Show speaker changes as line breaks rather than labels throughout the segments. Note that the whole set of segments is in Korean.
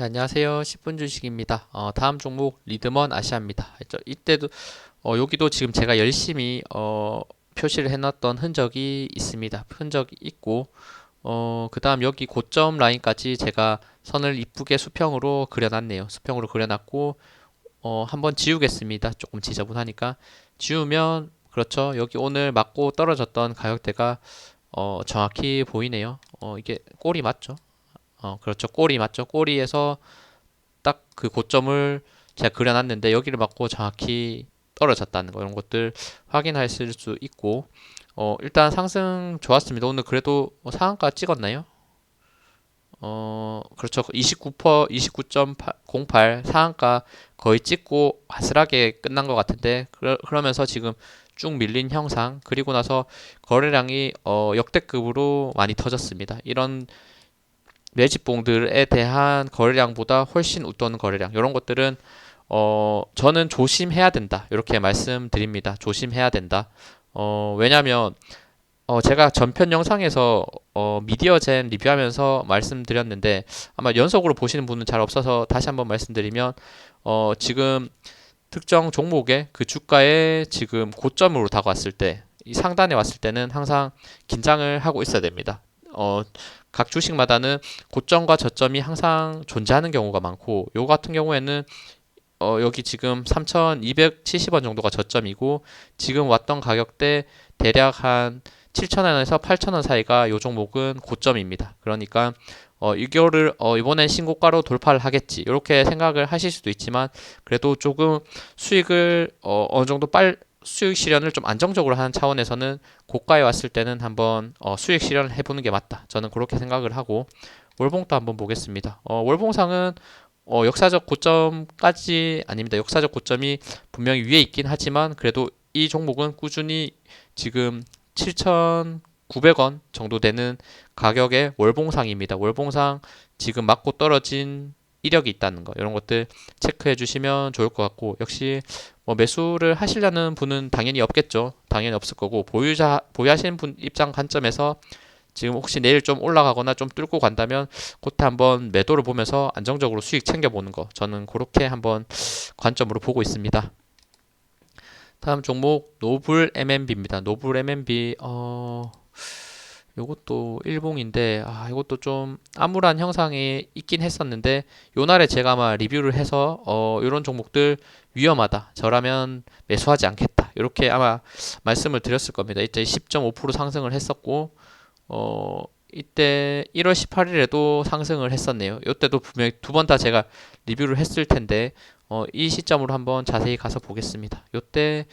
네, 안녕하세요. 10분 주식입니다. 어, 다음 종목 리드먼 아시아입니다. 저, 이때도 어, 여기도 지금 제가 열심히 어, 표시를 해놨던 흔적이 있습니다. 흔적이 있고 어, 그 다음 여기 고점 라인까지 제가 선을 이쁘게 수평으로 그려놨네요. 수평으로 그려놨고 어, 한번 지우겠습니다. 조금 지저분하니까 지우면 그렇죠. 여기 오늘 맞고 떨어졌던 가격대가 어, 정확히 보이네요. 어, 이게 꼴이 맞죠? 어, 그렇죠. 꼬리 맞죠? 꼬리에서 딱 그 고점을 제가 그려놨는데 여기를 맞고 정확히 떨어졌다는 거 이런 것들 확인하실 수 있고 어, 일단 상승 좋았습니다. 오늘 그래도 뭐 상한가 찍었나요? 어, 그렇죠. 29% 29.08 상한가 거의 찍고 아슬하게 끝난 것 같은데 그러, 그러면서 지금 쭉 밀린 형상 그리고 나서 거래량이 어, 역대급으로 많이 터졌습니다. 이런 매집봉들에 대한 거래량보다 훨씬 웃도는 거래량 이런 것들은 어 저는 조심해야 된다 이렇게 말씀드립니다 조심해야 된다 어 왜냐면 어 제가 전편 영상에서 어 미디어젠 리뷰하면서 말씀드렸는데 아마 연속으로 보시는 분은 잘 없어서 다시 한번 말씀드리면 어 지금 특정 종목의 그 주가에 지금 고점으로 다가왔을 때 이 상단에 왔을 때는 항상 긴장을 하고 있어야 됩니다. 어, 각 주식마다는 고점과 저점이 항상 존재하는 경우가 많고 요 같은 경우에는 어, 여기 지금 3,270원 정도가 저점이고 지금 왔던 가격대 대략 한 7,000원에서 8,000원 사이가 요 종목은 고점입니다. 그러니까 어, 이거를 어, 이번엔 신고가로 돌파를 하겠지 이렇게 생각을 하실 수도 있지만 그래도 조금 수익을 어, 어느 정도 빨 수익 실현을 좀 안정적으로 하는 차원에서는 고가에 왔을 때는 한번 어, 수익 실현을 해보는 게 맞다. 저는 그렇게 생각을 하고 월봉도 한번 보겠습니다. 어, 월봉상은 어, 역사적 고점까지 아닙니다. 역사적 고점이 분명히 위에 있긴 하지만 그래도 이 종목은 꾸준히 지금 7,900원 정도 되는 가격의 월봉상입니다. 월봉상 지금 맞고 떨어진 이력이 있다는 거 이런 것들 체크해 주시면 좋을 것 같고 역시 뭐 매수를 하시려는 분은 당연히 없겠죠. 당연히 없을 거고 보유자 보유하시는 분 입장 관점에서 지금 혹시 내일 좀 올라가거나 좀 뚫고 간다면 그때 한번 매도를 보면서 안정적으로 수익 챙겨보는 거 저는 그렇게 한번 관점으로 보고 있습니다. 다음 종목 노블 MMB입니다. 노블 MMB 어 요것도 일봉인데 아 이것도 좀 암울한 형상이 있긴 했었는데 요날에 제가 아마 리뷰를 해서 어 요런 종목들 위험하다. 저라면 매수하지 않겠다. 이렇게 아마 말씀을 드렸을 겁니다. 이때 10.5% 상승을 했었고 어 이때 1월 18일에도 상승을 했었네요. 이때도 분명히 두 번 다 제가 리뷰를 했을 텐데 어 이 시점으로 한번 자세히 가서 보겠습니다. 요때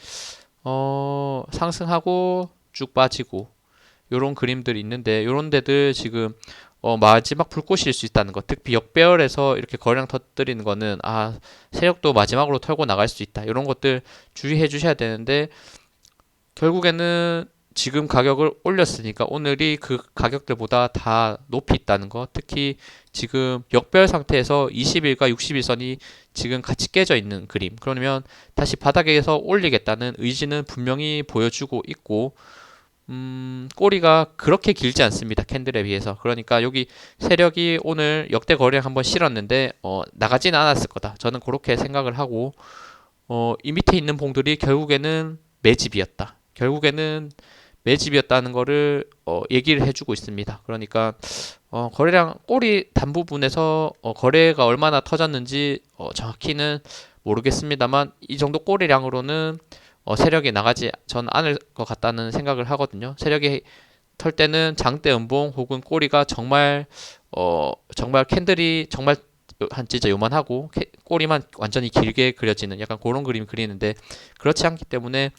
어 상승하고 쭉 빠지고 요런 그림들이 있는데 요런 데들 지금 어, 마지막 불꽃일 수 있다는 것. 특히 역배열에서 이렇게 거래량 터뜨리는 거는 아 세력도 마지막으로 털고 나갈 수 있다. 이런 것들 주의해 주셔야 되는데 결국에는 지금 가격을 올렸으니까 오늘이 그 가격들보다 다 높이 있다는 거. 특히 지금 역별 상태에서 20일과 60일선이 지금 같이 깨져 있는 그림. 그러면 다시 바닥에서 올리겠다는 의지는 분명히 보여주고 있고 음, 꼬리가 그렇게 길지 않습니다. 캔들에 비해서. 그러니까 여기 세력이 오늘 역대 거래량 한번 실었는데 어, 나가진 않았을 거다. 저는 그렇게 생각을 하고 어, 이 밑에 있는 봉들이 결국에는 매집이었다. 결국에는 매집이었다는 거를 어, 얘기를 해주고 있습니다. 그러니까 어, 거래량 꼬리 단 부분에서 어, 거래가 얼마나 터졌는지 어, 정확히는 모르겠습니다만 이 정도 꼬리량으로는 어, 세력이 나가지 전 않을 것 같다는 생각을 하거든요. 세력이 털 때는 장대 음봉 혹은 꼬리가 정말 어 정말 캔들이 정말 한 진짜 요만하고 꼬리만 완전히 길게 그려지는 약간 그런 그림 그리는데 그렇지 않기 때문에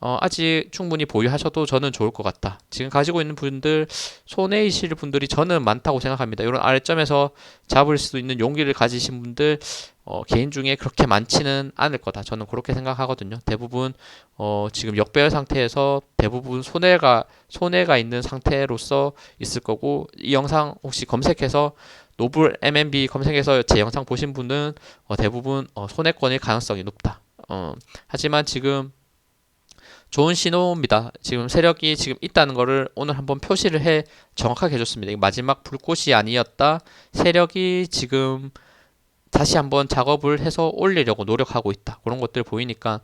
어, 아직 충분히 보유하셔도 저는 좋을 것 같다. 지금 가지고 있는 분들, 손해 있실 분들이 저는 많다고 생각합니다. 이런 아래점에서 잡을 수 있는 용기를 가지신 분들, 어, 개인 중에 그렇게 많지는 않을 거다. 저는 그렇게 생각하거든요. 대부분, 어, 지금 역배열 상태에서 대부분 손해가, 손해가 있는 상태로서 있을 거고, 이 영상 혹시 검색해서 노블 MMB 검색해서 제 영상 보신 분은 어, 대부분 어, 손해권일 가능성이 높다. 어, 하지만 지금 좋은 신호입니다. 지금 세력이 지금 있다는 것을 오늘 한번 표시를 해 정확하게 해줬습니다. 마지막 불꽃이 아니었다. 세력이 지금 다시 한번 작업을 해서 올리려고 노력하고 있다. 그런 것들 보이니까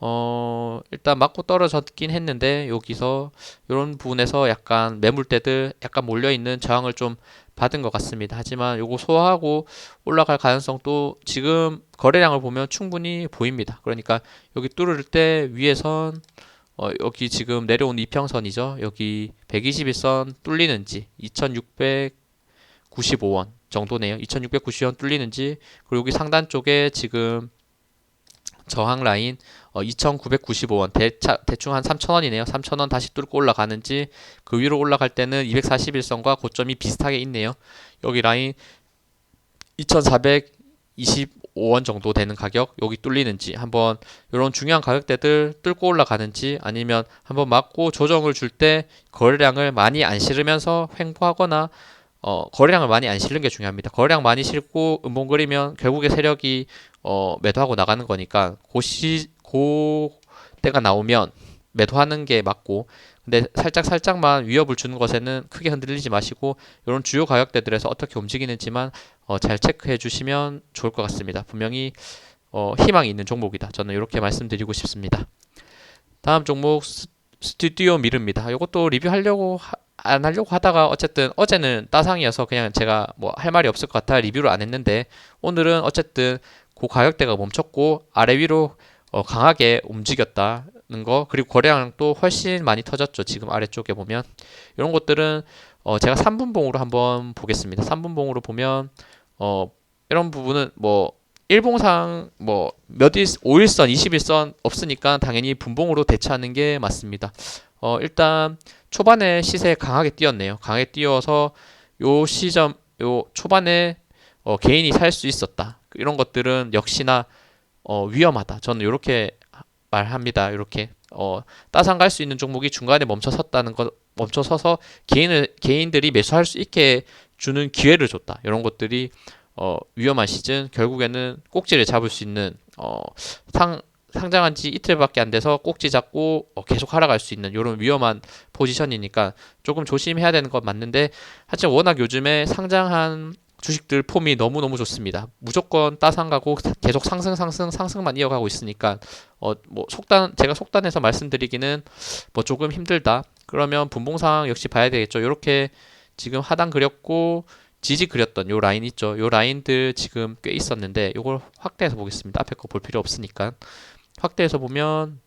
어 일단 맞고 떨어졌긴 했는데 여기서 이런 부분에서 약간 매물대들 약간 몰려 있는 저항을 좀 받은 것 같습니다. 하지만 요거 소화하고 올라갈 가능성도 지금 거래량을 보면 충분히 보입니다. 그러니까 여기 뚫을 때 위에선 어, 여기 지금 내려온 이평선이죠. 여기 121선 뚫리는지 2695원 정도네요. 2690원 뚫리는지 그리고 여기 상단 쪽에 지금 저항 라인 어, 2995원 대차, 대충 한 3000원이네요. 3000원 다시 뚫고 올라가는지 그 위로 올라갈 때는 241선과 고점이 비슷하게 있네요. 여기 라인 2425원 정도 되는 가격 여기 뚫리는지 한번 이런 중요한 가격대들 뚫고 올라가는지 아니면 한번 맞고 조정을 줄 때 거래량을 많이 안 실으면서 횡보하거나 어, 거래량을 많이 안 실는 게 중요합니다. 거래량 많이 실고 음봉그리면 결국에 세력이 어, 매도하고 나가는 거니까 고시 고 때가 나오면 매도하는 게 맞고 근데 살짝 살짝만 위협을 주는 것에는 크게 흔들리지 마시고 이런 주요 가격대들에서 어떻게 움직이는지만 어, 잘 체크해 주시면 좋을 것 같습니다. 분명히 어, 희망이 있는 종목이다. 저는 이렇게 말씀드리고 싶습니다. 다음 종목 스, 스튜디오 미르입니다. 이것도 리뷰하려고 하, 안 하려고 하다가 어쨌든 어제는 따상이어서 그냥 제가 뭐 할 말이 없을 것 같아 리뷰를 안 했는데 오늘은 어쨌든 그 가격대가 멈췄고 아래 위로 어, 강하게 움직였다는 거 그리고 거래량도 훨씬 많이 터졌죠. 지금 아래쪽에 보면. 이런 것들은 어, 제가 3분봉으로 한번 보겠습니다. 3분봉으로 보면 어, 이런 부분은 뭐 일봉상 뭐 몇 일 5일선 21선 없으니까 당연히 분봉으로 대처하는 게 맞습니다 어, 일단 초반에 시세 강하게 뛰었네요. 강하게 뛰어서 요 시점 요 초반에 어, 개인이 살 수 있었다. 이런 것들은 역시나 어, 위험하다. 저는 이렇게 말합니다. 이렇게 어, 따상 갈 수 있는 종목이 중간에 멈춰 섰다는 것 멈춰 서서 개인을 개인들이 매수할 수 있게 주는 기회를 줬다. 이런 것들이 어, 위험한 시즌 결국에는 꼭지를 잡을 수 있는 어, 상 상장한 지 이틀밖에 안 돼서 꼭지 잡고 어, 계속 하락할 수 있는 이런 위험한 포지션이니까 조금 조심해야 되는 건 맞는데 하지만 워낙 요즘에 상장한 주식들 폼이 너무너무 좋습니다. 무조건 따상 가고 계속 상승 상승 상승만 이어가고 있으니까 어 뭐 속단 제가 속단해서 말씀드리기는 뭐 조금 힘들다. 그러면 분봉상 역시 봐야 되겠죠. 이렇게 지금 하단 그렸고 지지 그렸던 요 라인 있죠. 요 라인들 지금 꽤 있었는데 요걸 확대해서 보겠습니다. 앞에 거 볼 필요 없으니까. 확대해서 보면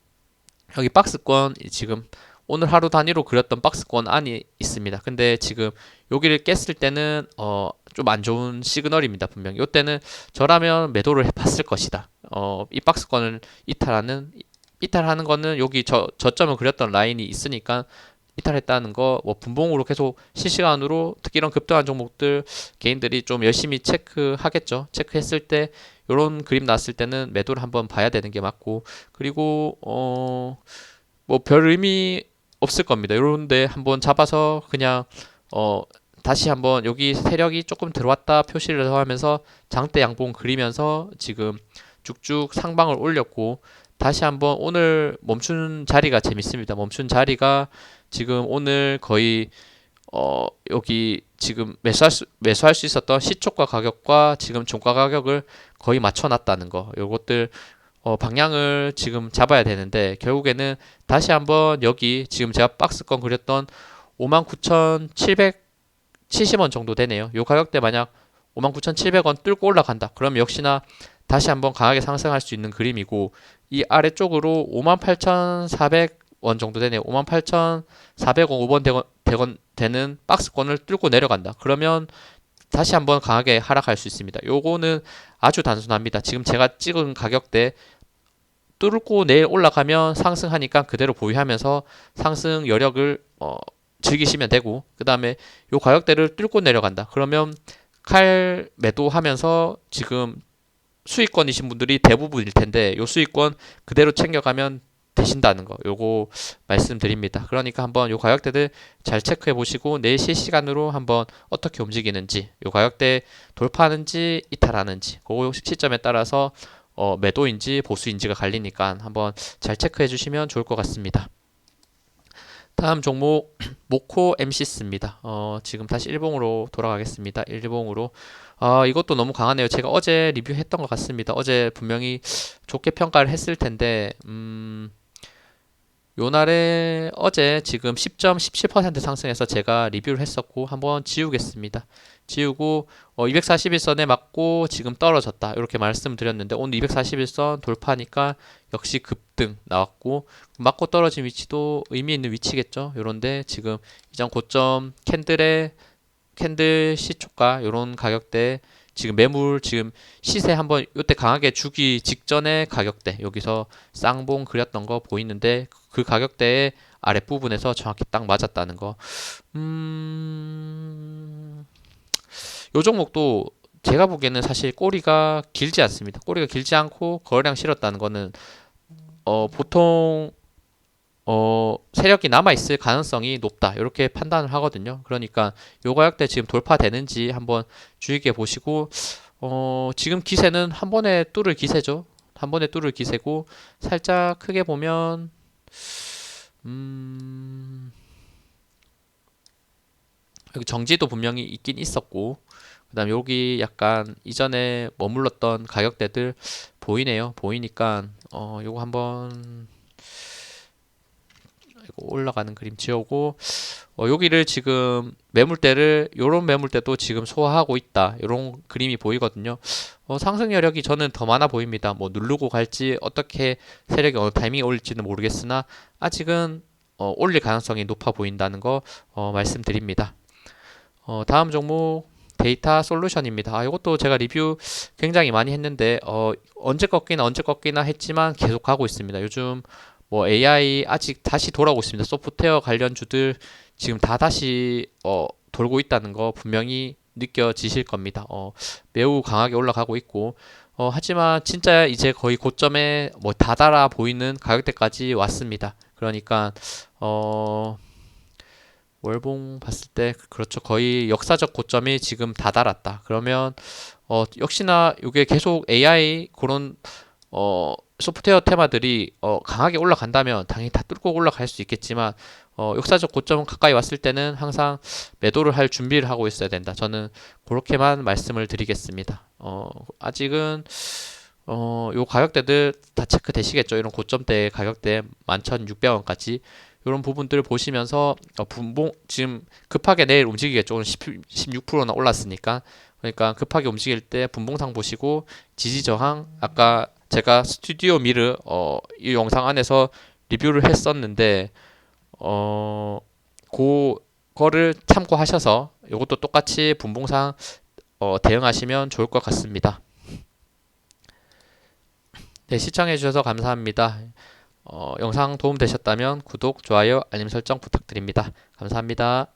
여기 박스권 지금 오늘 하루 단위로 그렸던 박스권 안이 있습니다. 근데 지금 여기를 깼을 때는 어, 좀 안 좋은 시그널입니다. 분명. 이때는 저라면 매도를 해봤을 것이다. 어, 이 박스권을 이탈하는 이탈하는 거는 여기 저 저점을 그렸던 라인이 있으니까 이탈했다는 거, 뭐 분봉으로 계속 실시간으로 특히 이런 급등한 종목들 개인들이 좀 열심히 체크하겠죠. 체크했을 때 이런 그림 났을 때는 매도를 한번 봐야 되는 게 맞고 그리고 어 뭐 별 의미 없을 겁니다. 이런데 한번 잡아서 그냥 어 다시 한번 여기 세력이 조금 들어왔다 표시를 하면서 장대 양봉 그리면서 지금 쭉쭉 상방을 올렸고 다시 한번 오늘 멈춘 자리가 재밌습니다. 멈춘 자리가 지금 오늘 거의 어 여기 지금 매수할 수 매수할 수 있었던 시초가 가격과 지금 종가 가격을 거의 맞춰놨다는 거. 요것들 어 방향을 지금 잡아야 되는데 결국에는 다시 한번 여기 지금 제가 박스권 그렸던 59,770원 정도 되네요. 요 가격대 만약 59,700원 뚫고 올라간다. 그럼 역시나 다시 한번 강하게 상승할 수 있는 그림이고 이 아래쪽으로 58,400 원 정도 되네요. 58,400원 5번 대건, 대건 되는 박스권을 뚫고 내려간다. 그러면 다시 한번 강하게 하락할 수 있습니다. 요거는 아주 단순합니다. 지금 제가 찍은 가격대 뚫고 내일 올라가면 상승하니까 그대로 보유하면서 상승 여력을 어, 즐기시면 되고 그 다음에 요 가격대를 뚫고 내려간다. 그러면 칼 매도하면서 지금 수익권이신 분들이 대부분일 텐데 요 수익권 그대로 챙겨가면 되신다는 거 요거 말씀드립니다. 그러니까 한번 요 가격대들 잘 체크해 보시고 내일 실시간으로 한번 어떻게 움직이는지 요 가격대 돌파하는지 이탈하는지 그 시점에 따라서 어, 매도인지 보수인지가 갈리니까 한번 잘 체크해 주시면 좋을 것 같습니다. 다음 종목 모코 MC스입니다. 어, 지금 다시 일봉으로 돌아가겠습니다. 일봉으로. 아, 이것도 너무 강하네요. 제가 어제 리뷰했던 것 같습니다. 어제 분명히 좋게 평가를 했을 텐데, 음, 요날에 어제 지금 10.17% 상승해서 제가 리뷰를 했었고 한번 지우겠습니다. 지우고 어, 241선에 맞고 지금 떨어졌다 이렇게 말씀드렸는데 오늘 241선 돌파니까 역시 급등 나왔고 맞고 떨어진 위치도 의미 있는 위치겠죠. 요런데 지금 이전 고점 캔들의 캔들 시초가 요런 가격대 지금 매물 지금 시세 한번 요때 강하게 주기 직전의 가격대 여기서 쌍봉 그렸던 거 보이는데 그 가격대의 아랫부분에서 정확히 딱 맞았다는 거. 음. 요 종목도 제가 보기에는 사실 꼬리가 길지 않습니다. 꼬리가 길지 않고 거래량 실었다는 거는 어 보통 어 세력이 남아 있을 가능성이 높다. 이렇게 판단을 하거든요. 그러니까 요 가격대 지금 돌파되는지 한번 주의 깊게 보시고 어 지금 기세는 한 번에 뚫을 기세죠. 한 번에 뚫을 기세고 살짝 크게 보면 음 여기 정지도 분명히 있긴 있었고 그 다음 여기 약간 이전에 머물렀던 가격대들 보이네요. 보이니까 어 요거 한번 이거 올라가는 그림 지우고 어 여기를 지금 매물대를 요런 매물대도 지금 소화하고 있다. 요런 그림이 보이거든요. 어 상승 여력이 저는 더 많아 보입니다. 뭐 누르고 갈지 어떻게 세력이 어느 타이밍에 올릴지는 모르겠으나 아직은 어 올릴 가능성이 높아 보인다는 거 어 말씀드립니다. 어 다음 종목 데이터 솔루션입니다. 아, 이것도 제가 리뷰 굉장히 많이 했는데 어, 언제 꺾이나 언제 꺾이나 했지만 계속 가고 있습니다. 요즘 뭐 AI 아직 다시 돌아오고 있습니다. 소프트웨어 관련 주들 지금 다 다시 어, 돌고 있다는 거 분명히 느껴지실 겁니다. 어, 매우 강하게 올라가고 있고 어, 하지만 진짜 이제 거의 고점에 뭐 다다라 보이는 가격대까지 왔습니다. 그러니까 어, 월봉 봤을 때 그렇죠. 거의 역사적 고점이 지금 다다랐다. 그러면 어 역시나 이게 계속 AI 그런 어 소프트웨어 테마들이 어 강하게 올라간다면 당연히 다 뚫고 올라갈 수 있겠지만 어 역사적 고점 가까이 왔을 때는 항상 매도를 할 준비를 하고 있어야 된다. 저는 그렇게만 말씀을 드리겠습니다. 어 아직은 어, 요 가격대들 다 체크 되시겠죠? 이런 고점대 가격대 11,600원까지 이런 부분들을 보시면서 어, 분봉 지금 급하게 내일 움직이겠죠. 오늘 10, 16%나 올랐으니까 그러니까 급하게 움직일 때 분봉상 보시고 지지 저항 아까 제가 스튜디오 미르 어, 이 영상 안에서 리뷰를 했었는데 어 그거를 참고하셔서 이것도 똑같이 분봉상 어, 대응하시면 좋을 것 같습니다. 네, 시청해 주셔서 감사합니다. 어, 영상 도움 되셨다면 구독, 좋아요, 알림 설정 부탁드립니다. 감사합니다.